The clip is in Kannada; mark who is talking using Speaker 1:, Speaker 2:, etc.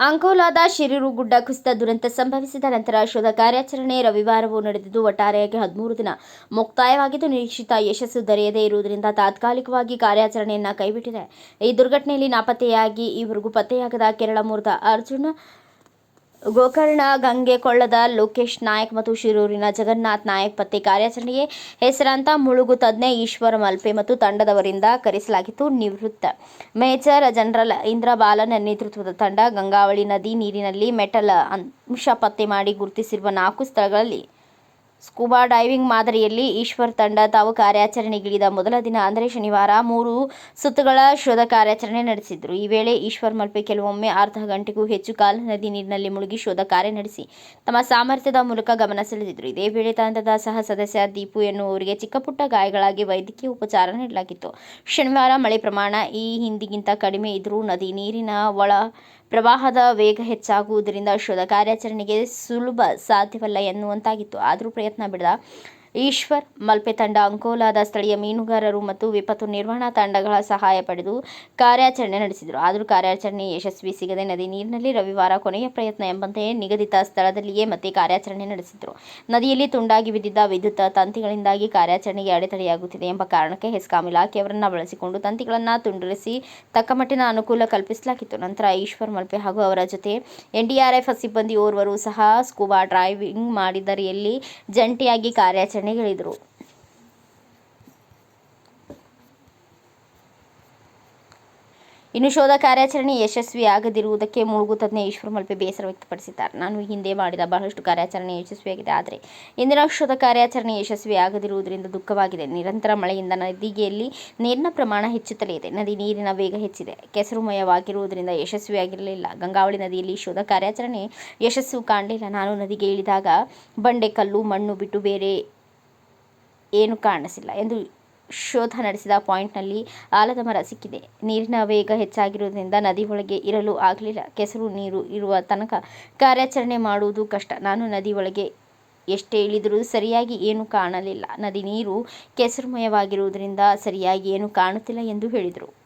Speaker 1: ಅಂಕೋಲಾದ ಶಿರೂರು ಗುಡ್ಡ ಕುಸಿತ ದುರಂತ ಸಂಭವಿಸಿದ ನಂತರ ಶೋಧ ಕಾರ್ಯಾಚರಣೆ ರವಿವಾರವೂ ನಡೆದಿದ್ದು, ಒಟ್ಟಾರೆಯಾಗಿ ಹದಿಮೂರು ದಿನ ಮುಕ್ತಾಯವಾಗಿದ್ದು, ನಿರೀಕ್ಷಿತ ಯಶಸ್ಸು ದೊರೆಯದೇ ಇರುವುದರಿಂದ ತಾತ್ಕಾಲಿಕವಾಗಿ ಕಾರ್ಯಾಚರಣೆಯನ್ನ ಕೈಬಿಟ್ಟಿದೆ. ಈ ದುರ್ಘಟನೆಯಲ್ಲಿ ನಾಪತ್ತೆಯಾಗಿ ಈವರೆಗೂ ಪತ್ತೆಯಾಗದ ಕೇರಳ ಮೂಲದ ಅರ್ಜುನ್ ಗೋಕರ್ಣ, ಗಂಗೆ ಕೊಳ್ಳದ ಲೋಕೇಶ್ ನಾಯಕ್ ಮತ್ತು ಶಿರೂರಿನ ಜಗನ್ನಾಥ್ ನಾಯಕ್ ಪತ್ತೆ ಕಾರ್ಯಾಚರಣೆಗೆ ಹೆಸರಾಂತ ಮುಳುಗು ತಜ್ಞೆ ಈಶ್ವರ ಮಲ್ಪೆ ಮತ್ತು ತಂಡದವರಿಂದ ಕರೆಸಲಾಗಿತ್ತು ನಿವೃತ್ತ. ಮೇಜರ್ ಜನರಲ್ ಇಂದ್ರ ಬಾಲನ್ ನೇತೃತ್ವದ ತಂಡ ಗಂಗಾವಳಿ ನದಿ ನೀರಿನಲ್ಲಿ ಮೆಟಲ್ ಅಂಶ ಪತ್ತೆ ಮಾಡಿ ಗುರುತಿಸಿರುವ ನಾಲ್ಕು ಸ್ಥಳಗಳಲ್ಲಿ ಸ್ಕೂಬಾ ಡೈವಿಂಗ್ ಮಾದರಿಯಲ್ಲಿ ಈಶ್ವರ್ ತಂಡ ತಾವು ಕಾರ್ಯಾಚರಣೆಗಿಳಿದ ಮೊದಲ ದಿನ, ಅಂದರೆ ಶನಿವಾರ ಮೂರು ಸುತ್ತುಗಳ ಶೋಧ ಕಾರ್ಯಾಚರಣೆ ನಡೆಸಿದ್ರು. ಈ ವೇಳೆ ಈಶ್ವರ್ ಮಲ್ಪೆ ಕೆಲವೊಮ್ಮೆ ಅರ್ಧ ಗಂಟೆಗೂ ಹೆಚ್ಚು ಕಾಲ ನದಿ ನೀರಿನಲ್ಲಿ ಮುಳುಗಿ ಶೋಧ ಕಾರ್ಯ ನಡೆಸಿ ತಮ್ಮ ಸಾಮರ್ಥ್ಯದ ಮೂಲಕ ಗಮನ ಸೆಳೆದಿದ್ರು. ಇದೇ ವೇಳೆ ತಂಡದ ಸಹ ಸದಸ್ಯ ದೀಪು ಎನ್ನುವರಿಗೆ ಚಿಕ್ಕಪುಟ್ಟ ಗಾಯಗಳಾಗಿ ವೈದ್ಯಕೀಯ ಉಪಚಾರ ನೀಡಲಾಗಿತ್ತು. ಶನಿವಾರ ಮಳೆ ಪ್ರಮಾಣ ಈ ಹಿಂದಿಗಿಂತ ಕಡಿಮೆ ಇದ್ರೂ ನದಿ ನೀರಿನ ಒಳ ಪ್ರವಾಹದ ವೇಗ ಹೆಚ್ಚಾಗುವುದರಿಂದ ಶೋಧ ಕಾರ್ಯಾಚರಣೆಗೆ ಸುಲಭ ಸಾಧ್ಯವಲ್ಲ ಎನ್ನುವಂತಾಗಿತ್ತು. ಆದರೂ ಪ್ರಯತ್ನ ಬಿಡದ ಈಶ್ವರ್, ಮಲ್ಪೆ ತಂಡ ಅಂಕೋಲಾದ ಸ್ಥಳೀಯ ಮೀನುಗಾರರು ಮತ್ತು ವಿಪತ್ತು ನಿರ್ವಹಣಾ ತಂಡಗಳ ಸಹಾಯ ಪಡೆದು ಕಾರ್ಯಾಚರಣೆ ನಡೆಸಿದರು. ಆದರೂ ಕಾರ್ಯಾಚರಣೆ ಯಶಸ್ವಿ ಸಿಗದೆ ನದಿ ನೀರಿನಲ್ಲಿ ರವಿವಾರ ಕೊನೆಯ ಪ್ರಯತ್ನ ಎಂಬಂತೆ ನಿಗದಿತ ಸ್ಥಳದಲ್ಲಿಯೇ ಮತ್ತೆ ಕಾರ್ಯಾಚರಣೆ ನಡೆಸಿದರು. ನದಿಯಲ್ಲಿ ತುಂಡಾಗಿ ಬಿದ್ದಿದ್ದ ವಿದ್ಯುತ್ ತಂತಿಗಳಿಂದಾಗಿ ಕಾರ್ಯಾಚರಣೆಗೆ ಅಡೆತಡೆಯಾಗುತ್ತಿದೆ ಎಂಬ ಕಾರಣಕ್ಕೆ ಹೆಸ್ಕಾಂ ಇಲಾಖೆಯವರನ್ನ ಬಳಸಿಕೊಂಡು ತಂತಿಗಳನ್ನು ತುಂಡರಿಸಿ ತಕ್ಕಮಟ್ಟಿನ ಅನುಕೂಲ ಕಲ್ಪಿಸಲಾಗಿತ್ತು. ನಂತರ ಈಶ್ವರ್, ಮಲ್ಪೆ ಹಾಗೂ ಅವರ ಜೊತೆ ಎನ್ಡಿಆರ್ಎಫ್ ಸಿಬ್ಬಂದಿ ಓರ್ವರು ಸಹ ಸ್ಕೂಬಾ ಡ್ರೈವಿಂಗ್ ಮಾಡಿದರಿಯಲ್ಲಿ ಜಂಟಿಯಾಗಿ ಕಾರ್ಯಾಚರಣೆಗಿಳಿದರು ಇನ್ನು ಶೋಧ ಕಾರ್ಯಾಚರಣೆ ಯಶಸ್ವಿಯಾಗದಿರುವುದಕ್ಕೆ ಮುಳುಗು ತಜ್ಞ ಈಶ್ವರ ಮಲ್ಪೆ ಬೇಸರ ವ್ಯಕ್ತಪಡಿಸಿದ್ದಾರೆ. ನಾನು ಹಿಂದೆ ಮಾಡಿದ ಬಹಳಷ್ಟು ಕಾರ್ಯಾಚರಣೆ ಯಶಸ್ವಿಯಾಗಿದೆ, ಆದರೆ ಇಂದಿನ ಶೋಧ ಕಾರ್ಯಾಚರಣೆ ಯಶಸ್ವಿಯಾಗದಿರುವುದರಿಂದ ದುಃಖವಾಗಿದೆ. ನಿರಂತರ ಮಳೆಯಿಂದ ನದಿಗೆಯಲ್ಲಿ ನೀರಿನ ಪ್ರಮಾಣ ಹೆಚ್ಚುತ್ತಲೇ ಇದೆ. ನದಿ ನೀರಿನ ವೇಗ ಹೆಚ್ಚಿದೆ. ಕೆಸರುಮಯವಾಗಿರುವುದರಿಂದ ಯಶಸ್ವಿಯಾಗಿರಲಿಲ್ಲ. ಗಂಗಾವಳಿ ನದಿಯಲ್ಲಿ ಶೋಧ ಕಾರ್ಯಾಚರಣೆ ಯಶಸ್ಸು ಕಾಣಲಿಲ್ಲ. ನಾನು ನದಿಗೆ ಇಳಿದಾಗ ಬಂಡೆ, ಕಲ್ಲು, ಮಣ್ಣು ಬಿಟ್ಟು ಬೇರೆ ಏನು ಕಾಣಿಸಿಲ್ಲ ಎಂದು ಶೋಧ ನಡೆಸಿದ ಪಾಯಿಂಟ್ನಲ್ಲಿ ಆಲದ ಮರ ಸಿಕ್ಕಿದೆ. ನೀರಿನ ವೇಗ ಹೆಚ್ಚಾಗಿರುವುದರಿಂದ ನದಿ ಒಳಗೆ ಇರಲು ಆಗಲಿಲ್ಲ. ಕೆಸರು ನೀರು ಇರುವ ತನಕ ಕಾರ್ಯಾಚರಣೆ ಮಾಡುವುದು ಕಷ್ಟ. ನಾನು ನದಿ ಒಳಗೆ ಎಷ್ಟೇ ಇಳಿದರೂ ಸರಿಯಾಗಿ ಏನು ಕಾಣಲಿಲ್ಲ. ನದಿ ನೀರು ಕೆಸರುಮಯವಾಗಿರುವುದರಿಂದ ಸರಿಯಾಗಿ ಏನು ಕಾಣುತ್ತಿಲ್ಲ ಎಂದು ಹೇಳಿದರು.